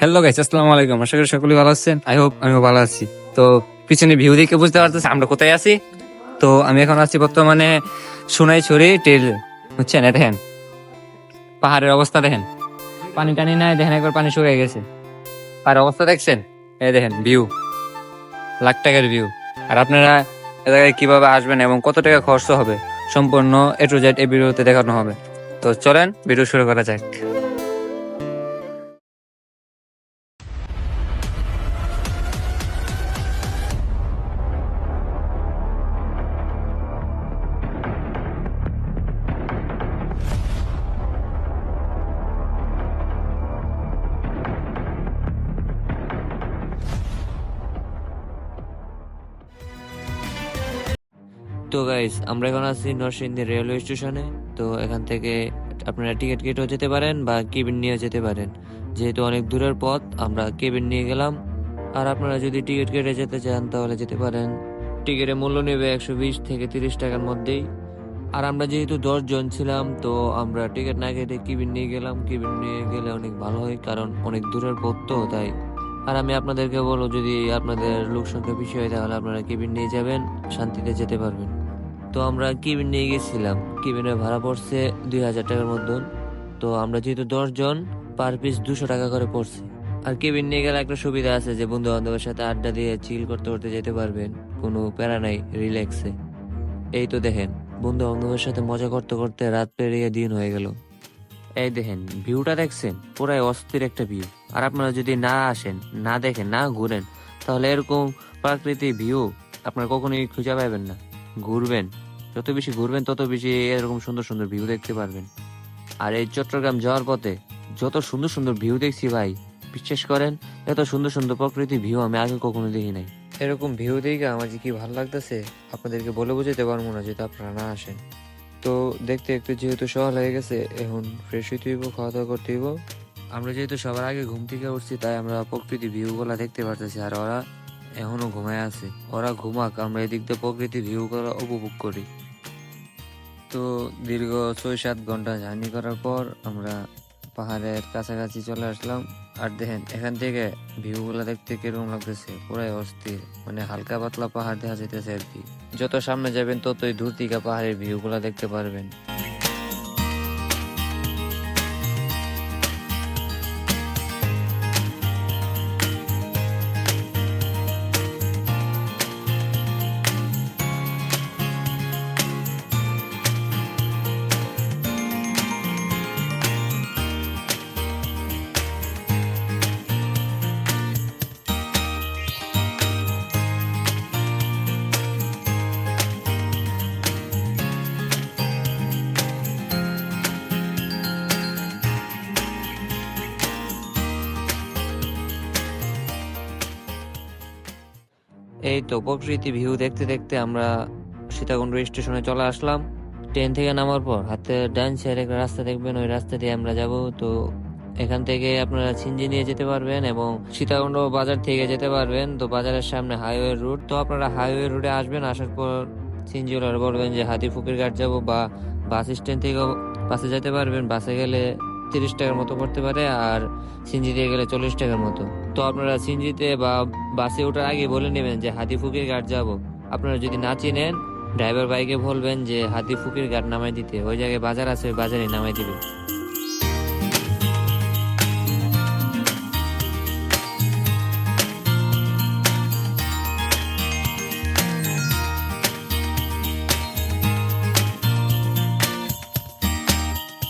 Hello guys আসসালামু আলাইকুম। আশা করি সকলেই ভালো আছেন। আই হোপ আমিও ভালো আছি। তো পিছনে ভিউ দেখে বুঝতে পারতেছি আমরা কোথায় আছি? তো আমি এখন আছি বর্তমানে সোনাইছড়ি টেল, বুঝছেন? দেখেন। পাহাড়ের অবস্থা দেখেন। পানি টানি নাই, দেখেন একবার পানি শুকিয়ে গেছে। আর অবস্থা দেখছেন? এই দেখেন ভিউ লাখ টাকার ভিউ আর আপনারা এ জায়গায় কীভাবে আসবেন এবং কত টাকা খরচ হবে, সম্পূর্ণ এ টু জেড এই ভিডিওতে দেখানো হবে। তো চলেন ভিডিও শুরু করা যাক। তো গাইস আমরা এখন আছি নরসিংদী রেলওয়ে স্টেশনে তো এখান থেকে আপনারা টিকিট কেটেও যেতে পারেন বা কেবিন নিয়ে যেতে পারেন। যেহেতু অনেক দূরের পথ, আমরা কেবিন নিয়ে গেলাম। আর আপনারা যদি টিকিট কেটে যেতে চান, তাহলে যেতে পারেন। টিকিটের মূল্য নেবে একশো বিশ থেকে তিরিশ টাকার মধ্যেই। আর আমরা যেহেতু দশ জন ছিলাম, তো আমরা টিকিট না কেটে কেবিন নিয়ে গেলাম। কেবিন নিয়ে গেলে অনেক ভালো হয়, কারণ অনেক দূরের পথ তো, তাই। আর আমি আপনাদেরকে বলব, যদি আপনাদের লোক সংখ্যা বেশি হয়, তাহলে আপনারা কেবিন নিয়ে যাবেন, শান্তিতে যেতে পারবেন। তো আমরা কেবিন নিয়ে গেছিলাম। কেবিনের ভাড়া পড়ছে দুই হাজার টাকার মতন। তো আমরা যেহেতু দশ জন পার পিস দুশো টাকা করে পড়ছে। আর কেবিন নিয়ে গেলে একটা সুবিধা আছে যে বন্ধু বান্ধবের সাথে আড্ডা দিয়ে চিল করতে করতে যেতে পারবেন। কোনো প্যারা নাই রিল্যাক্সে এই তো দেখেন বন্ধু বান্ধবের সাথে মজা করতে করতে রাত পেরিয়ে দিন হয়ে গেল। এই দেখেন, ভিউটা দেখছেন? পুরাই অস্থির একটা ভিউ। আর আপনারা যদি না আসেন, না দেখেন, না ঘুরেন, তাহলে এরকম প্রাকৃতিক ভিউ আপনারা কখনোই খুঁজে পাবেন না। ঘুরবেন, যত বেশি ঘুরবেন, তত বেশি এরকম সুন্দর সুন্দর ভিউ দেখতে পারবেন। আর এই চট্টগ্রাম যাওয়ার পথে যত সুন্দর সুন্দর ভিউ দেখছি ভাই, বিশ্বাস করেন, এত সুন্দর সুন্দর প্রকৃতি ভিউ আমি আগে কখনো দেখি নাই। এরকম ভিউ দেখে আমার যে কি ভালো লাগতেছে, আপনাদেরকে বলে বোঝাতে পারব না যদি আপনারা না আসেন। তো দেখতে একটু যেহেতু সকাল হয়ে গেছে, এখন ফ্রেশ হইতে হইব খাওয়া দাওয়া করতে হইব। আমরা যেহেতু সবার আগে ঘুম থেকে উঠছি, তাই আমরা প্রকৃতি ভিউ গুলা দেখতে পারতেছি। আর ওরা এখনও ঘুমায় আছে। ওরা ঘুমাক, আমরা এদিক দিয়ে প্রকৃতি ভিউ করা উপভোগ করি। তো দীর্ঘ ছয় সাত ঘণ্টা জার্নি করার পর আমরা পাহাড়ের কাছাকাছি চলে আসলাম। আর দেখেন, এখান থেকে ভিউ গুলা দেখতে কীরকম লাগতেছে? পুরাই অস্থির মানে হালকা পাতলা পাহাড় দেখা যাইতেছে আর কি। যত সামনে যাবেন, ততই দূর থেকে পাহাড়ের ভিউ গুলা দেখতে পারবেন। এই তো প্রকৃতি ভিউ দেখতে দেখতে আমরা সীতাকুণ্ড স্টেশনে চলে আসলাম। ট্রেন থেকে নামার পর হাতে ডান সাইডে একটা রাস্তা দেখবেন, ওই রাস্তা দিয়ে আমরা যাব। তো এখান থেকে আপনারা সিঞ্জি নিয়ে যেতে পারবেন এবং সীতাকুণ্ড বাজার থেকে যেতে পারবেন। তো বাজারের সামনে হাইওয়ে রুট। তো আপনারা হাইওয়ে রুটে আসবেন, আসার পর সিঞ্জি বলবেন যে হাতি ফুকির ঘাট যাব বা বাস স্ট্যান্ড থেকে বাসে যেতে পারবেন। বাসে গেলে তিরিশ টাকার মতো পড়তে পারে আর সিঞ্জিতে গেলে চল্লিশ টাকার মতো। তো আপনারা সিঞ্জিতে বা বাসে ওঠার আগে বলে নেবেন যে, হাতি ফুকির ঘাট যাব। আপনারা যদি না চিনেন, ড্রাইভার বাইকে বলবেন যে, হাতি ফুকির ঘাট নামাই দিতে। ওই জায়গায় বাজার আছে বাজারে নামাই দিবে।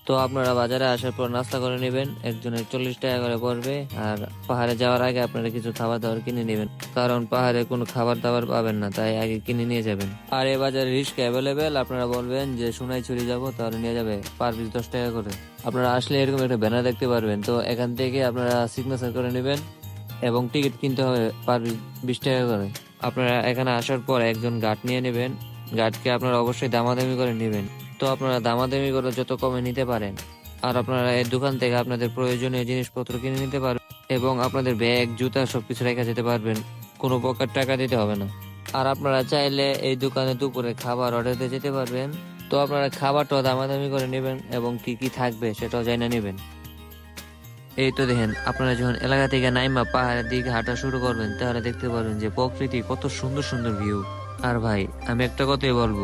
তো আপনারা বাজারে আসার পর নাস্তা করে নেবেন, একজনের চল্লিশ টাকা করে পড়বে, আর পাহাড়ে যাওয়ার আগে আপনারা কিছু খাবার দাবার কিনে নেবেন। কারণ পাহাড়ে কোনো খাবার দাবার পাবেন না, তাই আগে কিনে নিয়ে যাবেন। আর এ বাজারে রিস্ক অ্যাভেলেবেল আপনারা বলবেন যে সোনাই ছড়ি যাব, তাহলে নিয়ে যাবে পার পিস দশ টাকা করে। আপনারা আসলে এরকম একটা ব্যানার দেখতে পারবেন, তো এখান থেকে আপনারা সিগনেচার করে নেবেন এবং টিকিট কিনতে হবে পার পিস বিশ টাকা করে। আপনারা এখানে আসার পর একজন গার্ড নিয়ে নেবেন গার্ডকে আপনারা অবশ্যই দামাদামি করে নেবেন। তো আপনারা দামাদামি করে যত কমে নিতে পারেন। আর আপনারা এই দোকান থেকে আপনাদের প্রয়োজনীয় জিনিসপত্র কিনে নিতে পারবেন এবং আপনাদের ব্যাগ, জুতা সবকিছু রেখে যেতে পারবেন। কোনো প্রকার টাকা দিতে হবে না। আর আপনারা চাইলে এই দোকানে দুপুরে খাবার অর্ডার দিয়ে যেতে পারবেন। তো আপনারা খাবারটাও দামাদামি করে নেবেন এবং কি কি থাকবে সেটাও জানা নেবেন। এই তো দেখেন, আপনারা যখন এলাকা থেকে নাইমা পাহাড়ের দিকে হাঁটা শুরু করবেন, তাহলে দেখতে পারবেন যে প্রকৃতি কত সুন্দর সুন্দর ভিউ আর ভাই, আমি একটা কথাই বলব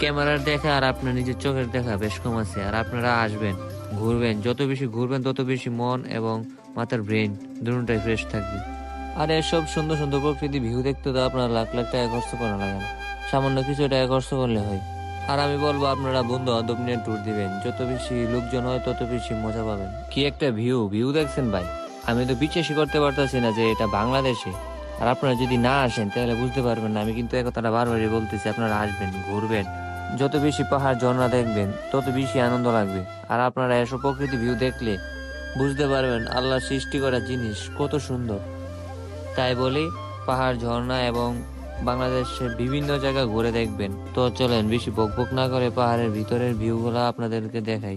ক্যামেরার দেখা আর আপনার নিজের চোখের দেখা বেশ কম আছে। আর আপনারা আসবেন, ঘুরবেন, যত বেশি ঘুরবেন, তত বেশি মন এবং মাথার ব্রেন দুটোটাই ফ্রেশ থাকবে। আর এসব সুন্দর সুন্দর প্রকৃতি ভিউ দেখতে তো আপনার লাখ লাখ টাকা খরচ করা লাগে না। সামান্য কিছু টাকা খরচ করলে হয়। আর আমি বলব, আপনারা বন্ধু বান্ধব নিয়ে ট্যুর দিবেন। যত বেশি লোকজন হয়, তত বেশি মজা পাবেন। কি একটা ভিউ ভিউ দেখছেন ভাই? আমি তো বিশ্বাসই করতে পারতেছি না যে এটা বাংলাদেশে। আর আপনারা যদি না আসেন, তাহলে বুঝতে পারবেন না। আমি কিন্তু এই কথাটা বারবারই বলতেছি, আপনারা আসবেন, ঘুরবেন। যত বেশি পাহাড় ঝর্ণা দেখবেন, তত বেশি আনন্দ লাগবে। আর আপনারা এসব প্রকৃতি ভিউ দেখলে বুঝতে পারবেন আল্লাহ সৃষ্টি করা জিনিস কত সুন্দর। তাই বলি পাহাড়, ঝর্ণা এবং বাংলাদেশের বিভিন্ন জায়গা ঘুরে দেখবেন। তো চলেন বেশি বকবক না করে পাহাড়ের ভিতরের ভিউগুলো আপনাদেরকে দেখাই।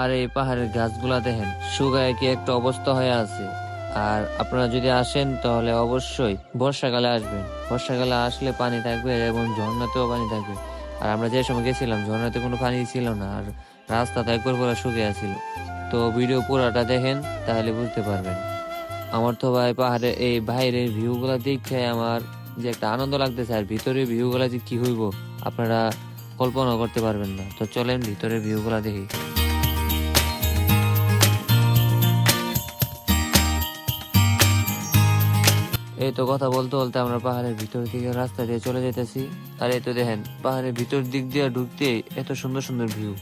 আর এই পাহাড়ের গাছগুলা দেখেন, শুকায় কি একটা অবস্থা হয়ে আছে। আর আপনারা যদি আসেন, তাহলে অবশ্যই বর্ষাকালে আসবেন। বর্ষাকালে আসলে পানি থাকবে এবং ঝর্ণাতেও পানি থাকবে। আর আমরা যে সময় গেছিলাম, ঝর্ণাতে কোনো পানি ছিল না, আর রাস্তাটা একবার পুরো শুকিয়ে আছিল। তো ভিডিও পুরাটা দেখেন, তাহলে বুঝতে পারবেন। আমার তো ভাই পাহাড়ে, এই বাইরের ভিউগুলা দেখে আমার যে একটা আনন্দ লাগতেছে, আর ভিতরের ভিউগুলা যে কি হইব, আপনারা কল্পনা করতে পারবেন না। তো চলেন ভিতরের ভিউগুলা দেখি। এই তো কথা বলতে বলতে আমরা পাহাড়ের ভিতর দিকে রাস্তা দিয়ে চলে যেতেছি। আর এই তো দেখেন, পাহাড়ের ভিতর দিক দিয়ে ঢুকতে এত সুন্দর সুন্দর ভিউ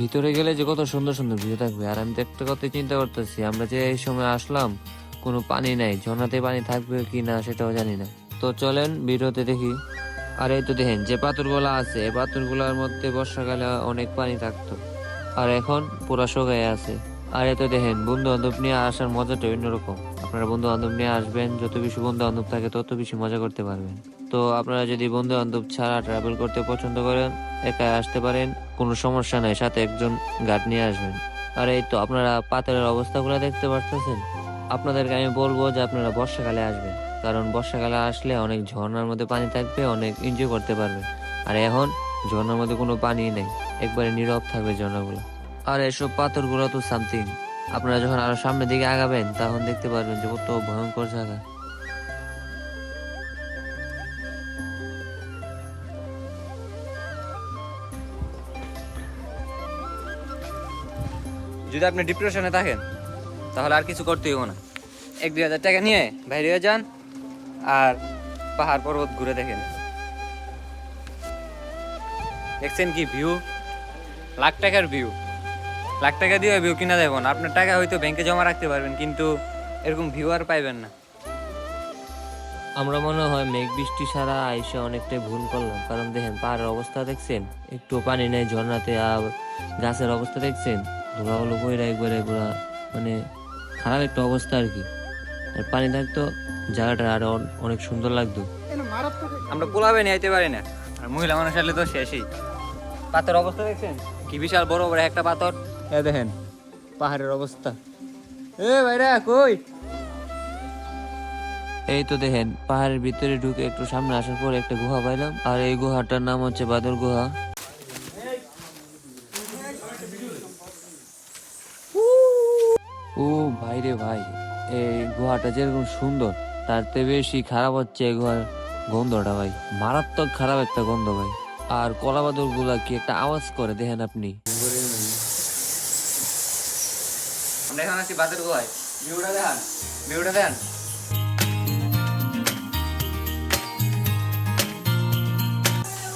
ভিতরে গেলে যে কত সুন্দর সুন্দর ভিউ থাকবে, আর আমি তো একটা কথা চিন্তা করতেছি, আমরা যে এই সময় আসলাম, কোনো পানি নাই, ঝর্ণাতে পানি থাকবে কি না সেটাও জানি না। তো চলেন ভিডিওতে দেখি। আর এই তো দেখেন, যে পাথরগুলা আছে, এই পাথরগুলোর মধ্যে বর্ষাকালে অনেক পানি থাকতো। আর এখন পুরা শুকায় আছে। আর এত দেখেন বন্ধু বান্ধব নিয়ে আসার মজাটা অন্যরকম। আপনারা বন্ধু বান্ধব নিয়ে আসবেন, যত বেশি বন্ধু বান্ধব থাকে তত বেশি মজা করতে পারবেন। তো আপনারা যদি বন্ধু বান্ধব ছাড়া ট্রাভেল করতে পছন্দ করেন একা আসতে পারেন, কোনো সমস্যা নাই, সাথে একজন গার্ড নিয়ে আসবেন। আর এই তো, আপনারা পাথরের অবস্থাগুলো দেখতে পারতেছেন। আপনাদেরকে আমি বলব যে আপনারা বর্ষাকালে আসবেন, কারণ বর্ষাকালে আসলে অনেক ঝর্ণার মধ্যে পানি থাকবে, অনেক এনজয় করতে পারবেন। আর এখন ঝর্ণার মধ্যে কোনো পানি নেই, একবারে নীরব থাকবে ঝর্ণাগুলো। আর এসব পাথরগুলো তো সামথিং আপনারা যখন আরও সামনের দিকে আগাবেন, তখন দেখতে পারবেন যে কত ভয়ঙ্কর জায়গা। যদি আপনি ডিপ্রেশনে থাকেন, তাহলে আর কিছু করতেই হবে না। এক, দুই হাজার টাকা নিয়ে বাইরে হয়ে যান, আর পাহাড় পর্বত ঘুরে দেখেন। দেখছেন কি ভিউ লাখ টাকার ভিউ লাখ টাকা দিয়ে ভিউ কিনা যাবে না। আপনার টাকা হয়তো ব্যাংকে জমা রাখতে পারবেন কিন্তু এরকম ভিউ আর পাইবেন না। আমরা মনে হয় মেঘ বৃষ্টি সারা আইসা অনেকটাই ভুল করলাম। কারণ দেখেন পাহাড়ের অবস্থা দেখছেন? একটু পানি নেই ঝর্ণাতে আর গাছের অবস্থা দেখছেন? ধুলাগুলো বইরা একবারে পুরা মানে খারাপ একটা অবস্থা আর কি। আর পানি থাকতো জায়গাটা আরও অন- অনেক সুন্দর লাগতো। আমরা পোলাবে নিয়ে আইতে পারি না। আর মহিলা মানুষ আসলে তো শেষই। পাথর অবস্থা দেখছেন? কি বিশাল বড় বড় একটা পাথর? এ দেখেন পাহাড়ের অবস্থা। এ ভাইরা কই? এই তো দেখেন পাহাড়ের ভিতরে ঢুকে একটু সামনে আসার পর একটা গুহা পাইলাম আর এই গুহাটার নাম হচ্ছে বাদর গুহা। ও ভাই রে ভাই এই গুহাটা যেরকম সুন্দর তার থেকে বেশি খারাপ হচ্ছে এই গুহার গন্ধটা ভাই। মারাত্মক খারাপ একটা গন্ধ ভাই। আর কলাবাদরগুলা কি একটা আওয়াজ করে, দেখেন আপনি।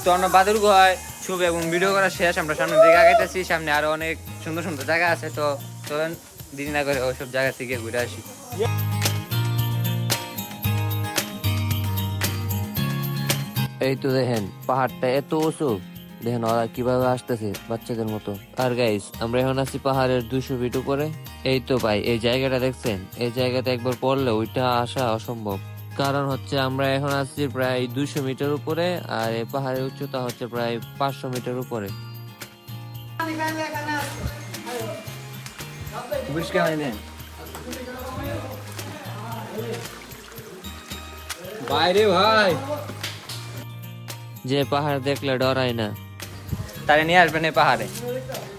তো আমরা বাদুর গুহায় ছবি এবং ভিডিও করা শেষ, আমরা সামনের দিকে আগাইতেছি, সামনে আরও অনেক সুন্দর সুন্দর জায়গা আছে, তো চলেন দেরি না করে ওইসব জায়গা থেকে ঘুরে আসি। এই তো দেখেন, পাহাড়টা এত উঁচু। দেখেন ওরা কীভাবে আসতেছে বাচ্চাদের মতো। আর গাইস আমরা এখন আছি পাহাড়ের দুশো ফিট উপরে। এই তো ভাই, এই জায়গাটা দেখছেন? এই জায়গাতে একবার পড়লে ওইটা আসা অসম্ভব। কারণ হচ্ছে আমরা এখন আছি প্রায় দুশো মিটার উপরে, আর এই পাহাড়ের উচ্চতা হচ্ছে প্রায় পাঁচশো মিটার উপরে। বাইরে ভাই! যে পাহাড় দেখলে ডরায় না। তারে নিয়ে আসবেন এই পাহাড়ে।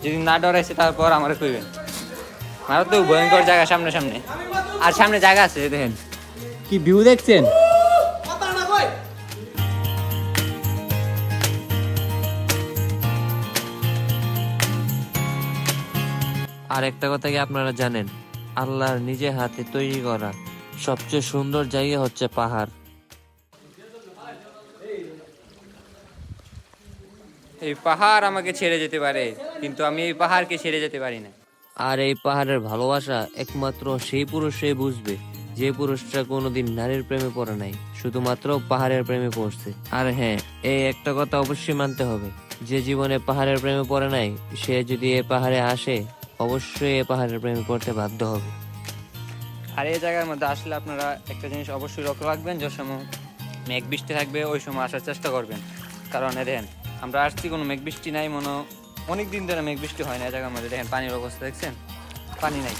যদি না ডরাইছে তারপর আমার কইবেন। আমার তো ভয়ঙ্কর জায়গা সামনে সামনে। আর সামনে জায়গা আছে দেখেন। কি ভিউ দেখছেন? আর একটা কথা কি আপনারা জানেন? আল্লাহর নিজে হাতে তৈরি করা সবচেয়ে সুন্দর জায়গা হচ্ছে পাহাড়। এই পাহাড় আমাকে ছেড়ে যেতে পারে কিন্তু আমি এই পাহাড়কে ছেড়ে যেতে পারি না। আর এই পাহাড়ের ভালোবাসা একমাত্র সেই পুরুষই বুঝবে যে পুরুষটা কোনোদিন নারীর প্রেমে পড়ে নাই শুধুমাত্র পাহাড়ের প্রেমে পড়ছে। আর হ্যাঁ এই একটা কথা অবশ্যই মানতে হবে যে জীবনে পাহাড়ের প্রেমে পড়ে নাই সে যদি এ পাহাড়ে আসে অবশ্যই এ পাহাড়ের প্রেমে পড়তে বাধ্য হবে। আর এই জায়গার মধ্যে আসলে আপনারা একটা জিনিস অবশ্যই লক্ষ্য রাখবেন যে সময় মেঘ বৃষ্টি থাকবে ওই সময় আসার চেষ্টা করবেন। কারণ এ দেখেন আমরা আসছি কোনো মেঘ বৃষ্টি নাই, মনে অনেক দিন ধরে মেঘ বৃষ্টি হয় না জায়গার মধ্যে। দেখেন, পানির অবস্থা, দেখছেন? পানি নাই।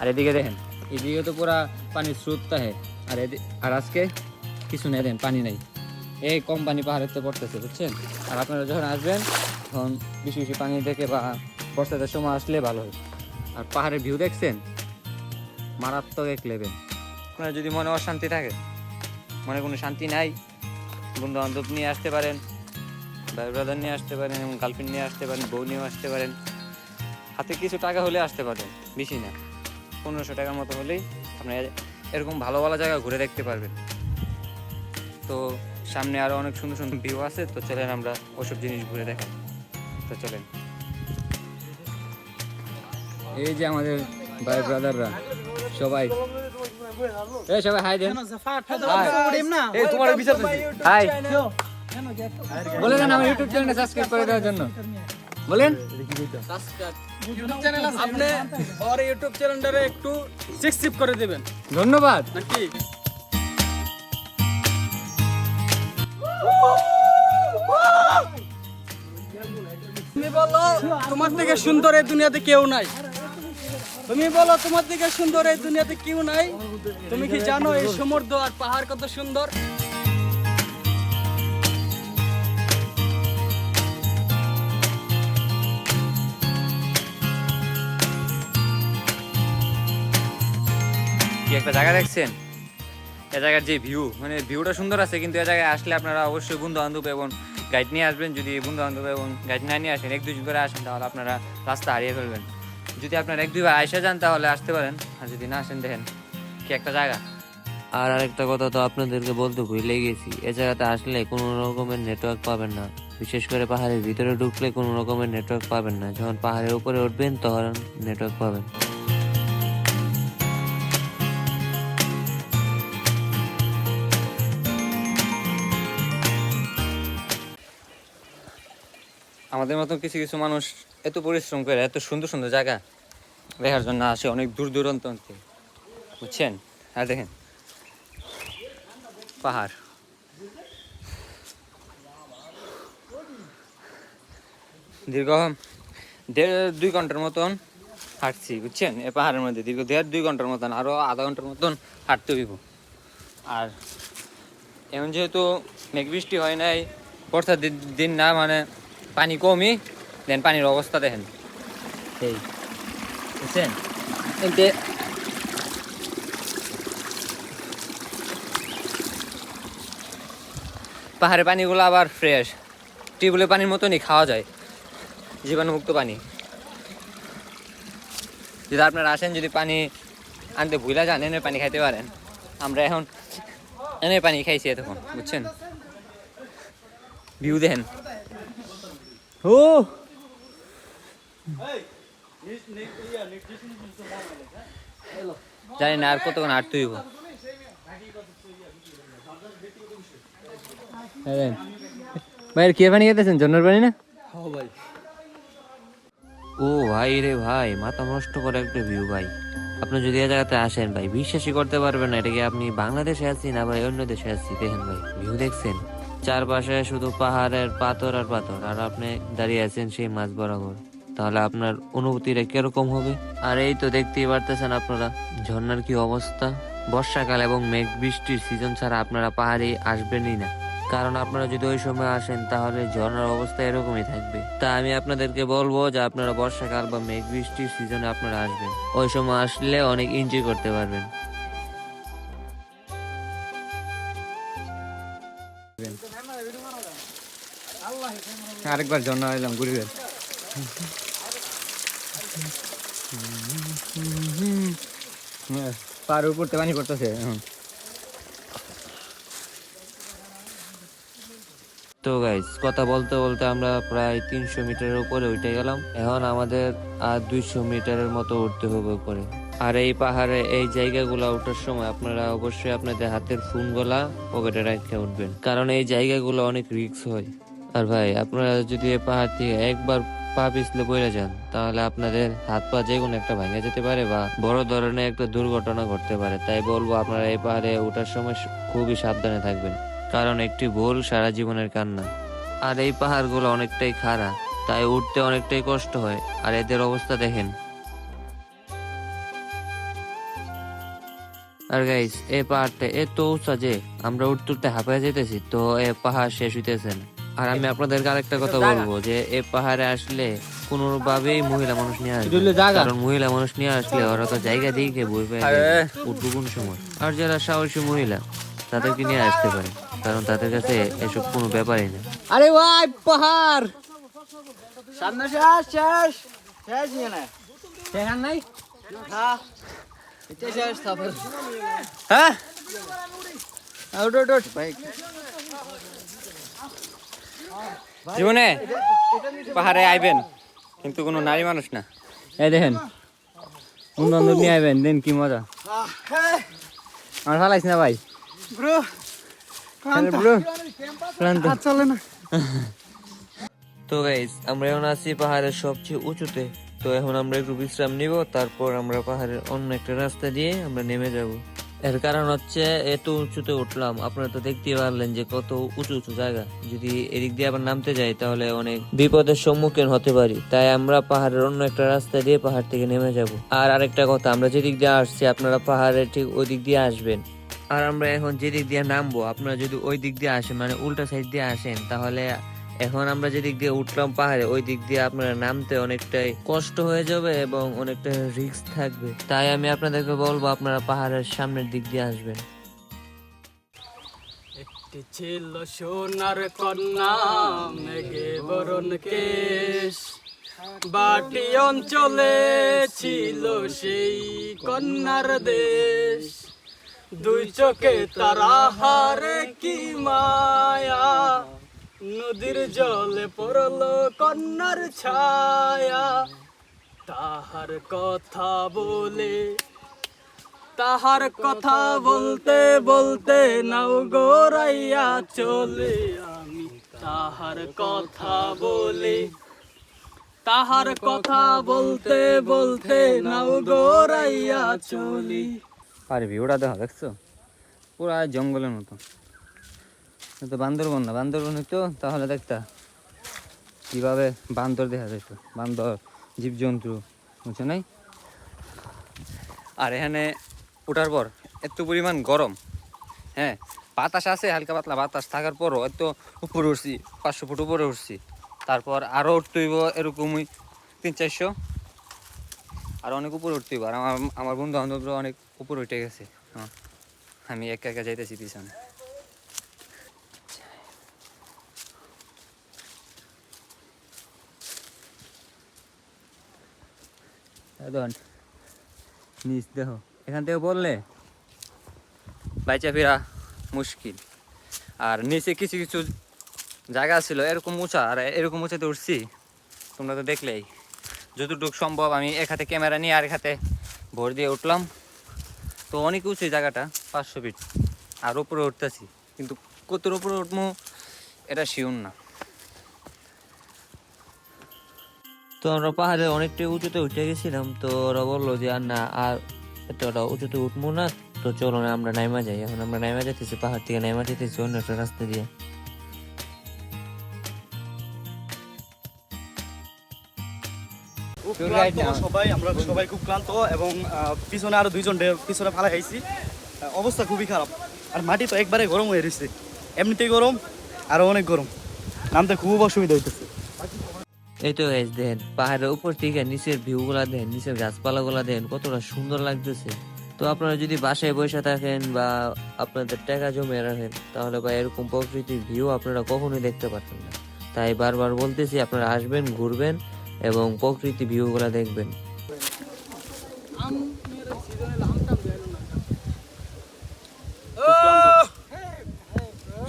আর এদিকে দেখেন, এদিকে তো পুরা পানির স্রোত থাকে আর এদি, আর আজকে কিছু নেই, দেখেন, পানি নাই। এই কম পানি পাহাড়ের তো পড়তেছে, বুঝছেন? আর আপনারা যখন আসবেন, তখন বেশি বেশি পানি দেখে বা বর্ষাদের সময় আসলে ভালো হয়। আর পাহাড়ের ভিউ দেখছেন? মারাত্মক এক লেভেল আপনার যদি মনে অশান্তি থাকে, মনে কোনো শান্তি নাই বন্ধু বান্ধব নিয়ে আসতে পারেন ভাই ব্রাদার নিয়ে আসতে পারেন এবং গার্লফ্রেন্ড নিয়ে আসতে পারেন বউ নিয়েও আসতে পারেন। হাতে কিছু টাকা হলে আসতে পারেন বেশি না। পনেরোশো টাকার মতো হলেই আপনি এরকম ভালো ভালো জায়গা ঘুরে দেখতে পারবেন। তো সামনে আরও অনেক সুন্দর সুন্দর ভিউ আছে তো চলেন আমরা ওসব জিনিস ঘুরে দেখাই। তো চলেন। এই যে আমাদের ভাই ব্রাদাররা সবাই। এই সবাই হাই দেন এই তোমার বিচার হাই বলে দেন আমার ইউটিউব চ্যানেলটা সাবস্ক্রাইব করে দেওয়ার জন্য। বলেন। আপনি ওর ইউটিউব চ্যানেলটারে একটু সাবস্ক্রাইব করে দিবেন। ধন্যবাদ। নাকি? তুমি বলো তোমার থেকে সুন্দর এই দুনিয়াতে কেউ নাই। তুমি বলো তোমার থেকে সুন্দর এই দুনিয়াতে কেউ নাই। তুমি কি জানো এই সমুদ্র আর পাহাড় কত সুন্দর? একটা জায়গা দেখছেন? এ জায়গার যে ভিউ মানে ভিউটা সুন্দর আছে, কিন্তু এ জায়গায় আসলে আপনারা অবশ্যই বন্ধু বান্ধব এবং গাইড নিয়ে আসবেন। যদি বন্ধু বান্ধব এবং গাইড না নিয়ে আসেন, এক দুজন করে আসেন, তাহলে আপনারা রাস্তা হারিয়ে ফেলবেন। যদি আপনারা এক দুইবার আইসা যান, তাহলে আসতে পারেন। আর যদি না আসেন, দেখেন কি একটা জায়গা। আর আরেকটা কথা তো আপনাদেরকে বলতে ভুলে গেছি। এ জায়গাতে আসলে কোনো রকমের নেটওয়ার্ক পাবেন না। বিশেষ করে পাহাড়ের ভিতরে ঢুকলে কোনো রকমের নেটওয়ার্ক পাবেন না। যখন পাহাড়ের উপরে উঠবেন, তখন নেটওয়ার্ক পাবেন। আমাদের মতো কিছু কিছু মানুষ এত পরিশ্রম করে, এত সুন্দর সুন্দর জায়গা দেখার জন্য আসে, অনেক দূর দূরান্ত। বুঝছেন? হ্যাঁ দেখেন। পাহাড়। দীর্ঘ দেড়, দুই ঘণ্টার মতন হাঁটছি, বুঝছেন? এ পাহাড়ের মধ্যে দীর্ঘ দেড়, দুই ঘণ্টার মতন আরও আধা ঘণ্টার মতন হাঁটতে হইব। আর এমন যেহেতু মেঘ বৃষ্টি হয় নাই, বর্ষার দিন না মানে পানি কমই দেন পানির অবস্থা দেখেন। এই বুঝছেন এতে পাহাড়ের পানিগুলো আবার ফ্রেশ টিউবওয়েলের পানির মতনই খাওয়া যায়। জীবাণুমুক্ত পানি। যদি আপনারা আসেন যদি পানি আনতে ভুলা যান এনে পানি খাইতে পারেন। আমরা এখন এনে পানি খাইছি এতক্ষণ বুঝছেন? ভিউ দেখেন। ও জানি না আর কতক্ষণ হাঁটতে হইব। ভাই কে পানি খেতেছেন? জন্মের পানি না? ভাই। ও ভাই রে ভাই মাথা নষ্ট করে একটা ভিউ ভাই। আপনি যদি এই জায়গাতে আসেন ভাই বিশ্বাসই করতে পারবেন না এটাকে আপনি বাংলাদেশে আছি না ভাই অন্য দেশে আছি দেখেন ভাই ভিউ দেখছেন। চারপাশে শুধু পাহাড়ের পাথর আর পাথর। আর আপনি দাঁড়িয়ে আছেন সেই মাছ বরাবর। তাহলে আপনার অনুভূতিটা কীরকম হবে? আর এই তো দেখতেই পারতেছেন আপনারা, ঝর্ণার কি অবস্থা? বর্ষাকাল এবং মেঘ বৃষ্টির সিজন ছাড়া আপনারা পাহাড়ে আসবেনই না। কারণ আপনারা যদি ওই সময় আসেন, তাহলে ঝর্নার অবস্থা এরকমই থাকবে। তা আমি আপনাদেরকে বলব যে আপনারা বর্ষাকাল বা মেঘ বৃষ্টির সিজনে আপনারা আসবেন। ওই সময় আসলে অনেক এনজয় করতে পারবেন। আরেকবার ঝর্ণা এলাম, ঘুরে পার উপরতে পানি পড়তেছে তো গাইস কথা বলতে বলতে আমরা প্রায় তিনশো মিটারের উপরে উঠে গেলাম। এখন আমাদের আর দুইশো মিটারের মতো উঠতে হবে উপরে। আর এই পাহাড়ে এই জায়গাগুলো ওঠার সময় আপনারা অবশ্যই আপনাদের হাতের ফোনগুলা পকেটে রেখে উঠবেন। কারণ এই জায়গাগুলো অনেক রিস্ক হয়। আর ভাই, আপনারা যদি এ পাহাড় থেকে একবার পা পিছলে পড়ে যান, তাহলে আপনাদের হাত পা যে কোনো একটা ভেঙে যেতে পারে বা বড় ধরনের একটা দুর্ঘটনা ঘটতে পারে। তাই বলব আপনারা এই পাহাড়ে ওঠার সময় খুবই সাবধানে থাকবেন, কারণ একটি ভুল সারা জীবনের কান্না। আর এই পাহাড়গুলো অনেকটাই খাড়া, তাই উঠতে অনেকটাই কষ্ট হয়। আর এদের অবস্থা দেখেন। আর গাইস এই পাহাড়টা এত উঁচা যে আমরা উঠতে উঠতে হাঁপায় যেতেছি তো এ পাহাড় শেষ হইতেছে না। আর আমি আপনাদেরকে আরেকটা কথা বলব যে এই পাহাড়ে আসলে কোনোভাবেই মহিলা মানুষ নিয়ে আসবে। কারণ মহিলা মানুষ নিয়ে আসলে ওরা তো জায়গা দিকে বই পায় আরে। উঠবো কোন সময়। আর যারা সাহসী মহিলা তাদেরকে নিয়ে আসতে পারে। কারণ তাদের কাছে এসব কোনো ব্যাপারই না আরে ভাই পাহাড়! সামনে শেষ শেষ। শেষ নিয়ে না সেখান নাই? হ্যাঁ। এটা শেষ তারপর। হ্যাঁ। আউট আউট আউট ভাই জীবনে পাহাড়ে আইবেন কিন্তু কোনো নারী মানুষ না। এই দেখেন বন্ধু নিয়ে আইবেন দেন কি মজা। আমার ভালো না ভাই? Bro bro. চলে না। তো গাইস আমরা এখন আছি পাহাড়ের সবচেয়ে উঁচুতে। তো এখন আমরা একটু বিশ্রাম নিব তারপর আমরা পাহাড়ের অন্য একটা রাস্তা দিয়ে আমরা নেমে যাব। এর কারণ হচ্ছে এত উঁচুতে উঠলাম। আপনারা তো দেখতেই পারলেন যে কত উঁচু উঁচু জায়গা। যদি এদিক দিয়ে আবার নামতে যাই তাহলে অনেক বিপদের সম্মুখীন হতে পারি। তাই আমরা পাহাড়ের অন্য একটা রাস্তা দিয়ে পাহাড় থেকে নেমে যাব। আর আরেকটা কথা, আমরা যেদিক দিয়ে আসছি, আপনারা পাহাড়ের ঠিক ওই দিক দিয়ে আসবেন। আর আমরা এখন যেদিক দিয়ে নামবো, আপনারা যদি ওই দিক দিয়ে আসেন মানে উল্টা সাইড দিয়ে আসেন, তাহলে এখন আমরা যেদিক দিয়ে উঠলাম পাহাড়ে ওই দিক দিয়ে আপনারা নামতে অনেকটাই কষ্ট হয়ে যাবে এবং অনেকটা রিস্ক থাকবে। তাই আমি আপনাদেরকে বলব, আপনারা পাহাড়ের সামনের দিক দিয়ে আসবেন। একটি ছিল সোনার কন্যা, মেঘে বরণ কেশ। বাটি অঞ্চলে ছিল সেই কন্যার দেশ। দুই চোখে তারা হারে কি মায়া নদীর জলে পড়ল কন্যার ছায়া। তাহার কথা বলে, তাহার কথা বলতে বলতে নাও গোরাইয়া চলে আমি। তাহার কথা বলে, তাহার কথা বলতে বলতে নাও গোরাইয়া চলি। আরে ভিউটা দেখো, দেখছ? পুরা জঙ্গলের মতো। তো বান্দরবন না, বান্দরবন হইতো তাহলে দেখতা কীভাবে বান্দর দেখা যেত বান্দর, জীবজন্তু, বুঝছ নাই? আর এখানে ওঠার পর এত পরিমাণ গরম হ্যাঁ? বাতাস আছে, হালকা পাতলা বাতাস থাকার পরও এত উপরে উঠছি, পাঁচশো ফুট উপরে উঠছি। তারপর আরও উঠতে হইব এরকমই তিন চারশো। আর অনেক উপরে উঠতে হইব। আর আমার আমার বন্ধু বান্ধবরা অনেক উপরে উঠে গেছে। হ্যাঁ আমি একা একা যাইতেছি পিছনে। এখন। নিচ দেখো, এখান থেকে বললে বাইচা ফেরা মুশকিল। আর নিচে কিছু কিছু জায়গা ছিল, এরকম উঁচা, আর এরকম উঁচাতে উঠছি, তোমরা তো দেখলেই। যতটুকু সম্ভব আমি এক হাতে ক্যামেরা নিয়ে আর এক হাতে ভোর দিয়ে উঠলাম। তো অনেক উঁচু জায়গাটা, পাঁচশো ফিট। আর উপরে উঠতেছি, কিন্তু কতর উপরে উঠবো, এটা শিউন না। তো আমরা পাহাড়ে অনেকটাই উঁচুতে উঠে গেছিলাম, তো ওরা বলল যে, আর না, আর এতটা উঁচুতে উঠবো না, তো চলো না, আমরা নাইমা যাই। এখন আমরা নাইমা যেতেছি, পাহাড় থেকে নাইমা যেতেছি, অন্য একটা রাস্তা দিয়ে। সবাই, আমরা সবাই খুব ক্লান্ত এবং পিছনে আরও দুইজন পিছনে ফালা খাইছি। অবস্থা খুবই খারাপ। আর মাটি তো একবারে গরম হয়ে রয়েছে এমনিতেই গরম, আরও অনেক গরম। নামতে খুব অসুবিধা হইতেছে। এই তো গাইস দেখেন পাহাড়ের উপর থেকে নিচের ভিউ গুলা দেখেন নিচের গাছপালা গুলা দেখেন কতটা সুন্দর লাগতেছে। তো আপনারা যদি বাসায় বসে থাকেন বা আপনাদের টাকা জমে রাখেন তাহলে বা এরকম প্রকৃতির ভিউ আপনারা কখনোই দেখতে পারতেন না। তাই বারবার বলতেছি আপনারা আসবেন ঘুরবেন এবং প্রকৃতি ভিউ গুলা দেখবেন।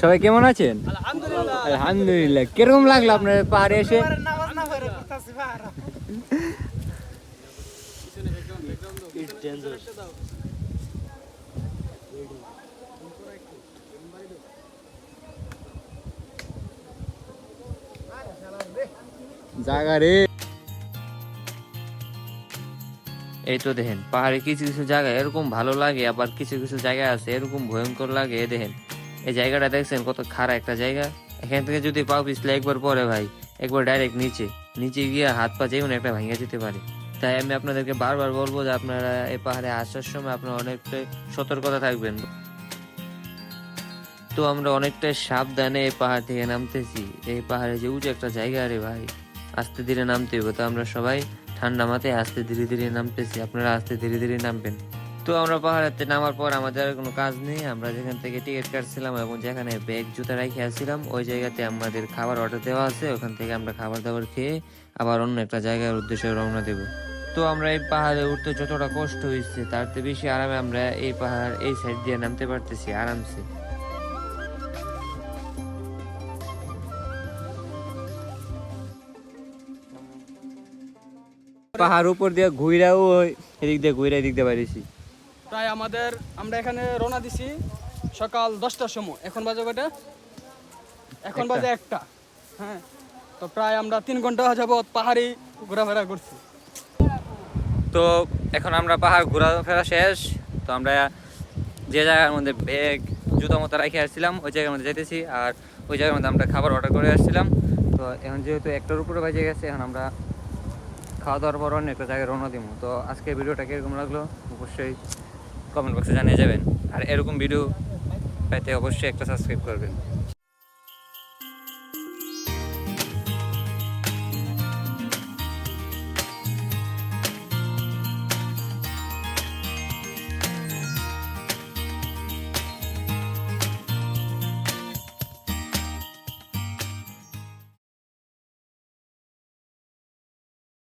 সবাই কেমন আছেন? আলহামদুলিল্লাহ। আলহামদুলিল্লাহ। কীরকম লাগল আপনার পাহাড়ে এসে? জায়গা রে। এই তো দেখেন, পাহাড়ে কিছু কিছু জায়গায় এরকম ভালো লাগে, আবার কিছু কিছু জায়গা আছে এরকম ভয়ঙ্কর লাগে দেখেন। এই জায়গাটা দেখছেন কত খারাপ একটা জায়গা। এখান থেকে যদি পাও পিছলে একবার পরে ভাই, একবার ডাইরেক্ট নিচে। নিচে গিয়ে হাত পা যেমন একটা ভাঙে যেতে পারে। তাই আমি আপনাদেরকে বারবার বলব যে আপনারা এই পাহাড়ে আসার সময় আপনারা অনেকটাই সতর্কতা থাকবেন। তো আমরা অনেকটাই সাবধানে এই পাহাড় থেকে নামতেছি। এই পাহাড়ে যে উঁচু একটা জায়গা রে ভাই। আস্তে ধীরে নামতে হবে। তো আমরা সবাই ঠান্ডা মাথায় আস্তে ধীরে ধীরে নামতেছি। আপনারা আস্তে ধীরে ধীরে নামবেন। তো আমরা পাহাড়েতে নামার পর আমাদের আর কোনো কাজ নেই। আমরা যেখান থেকে টিকিট কাটছিলাম এবং যেখানে ব্যাগ, জুতা রেখে আসছিলাম, ওই জায়গাতে আমাদের খাবার অর্ডার দেওয়া আছে। ওখান থেকে আমরা খাবার দাবার খেয়ে আবার অন্য একটা জায়গার উদ্দেশ্যে রওনা দেব। তো আমরা এই পাহাড়ে উঠতে যতটা কষ্ট হয়েছে, তার চেয়ে বেশি আরামে আমরা এই পাহাড় এই সাইড দিয়ে নামতে পারতেছি, আরামসে। পাহাড় উপর দিয়ে ঘুইরাও ওই এদিক দিয়ে ঘুইরা এদিক দিয়ে বাইরেছি। প্রায় আমাদের আমরা এখানে রওনা দিছি সকাল দশটার সময়। এখন বাজে কটা এখন বাজে একটা। হ্যাঁ। তো প্রায় আমরা তিন ঘণ্টা যাবৎ পাহাড়ি ঘোরাফেরা করছি। তো এখন আমরা পাহাড় ঘোরাফেরা শেষ। তো আমরা যে জায়গার মধ্যে ব্যাগ জুতো মতো রেখে আসছিলাম ওই জায়গার মধ্যে যেতেছি আর ওই জায়গার মধ্যে আমরা খাবার অর্ডার করে আসছিলাম। তো এখন যেহেতু একটার উপরে বাজে গেছে এখন আমরা খাওয়া দাওয়ার পর অন্য একটা জায়গায় রওনা দিব তো আজকে ভিডিওটা কীরকম লাগল অবশ্যই কমেন্ট বক্সে জানিয়ে যাবেন। আর এরকম ভিডিও পেতে অবশ্যই একটা সাবস্ক্রাইব করবেন।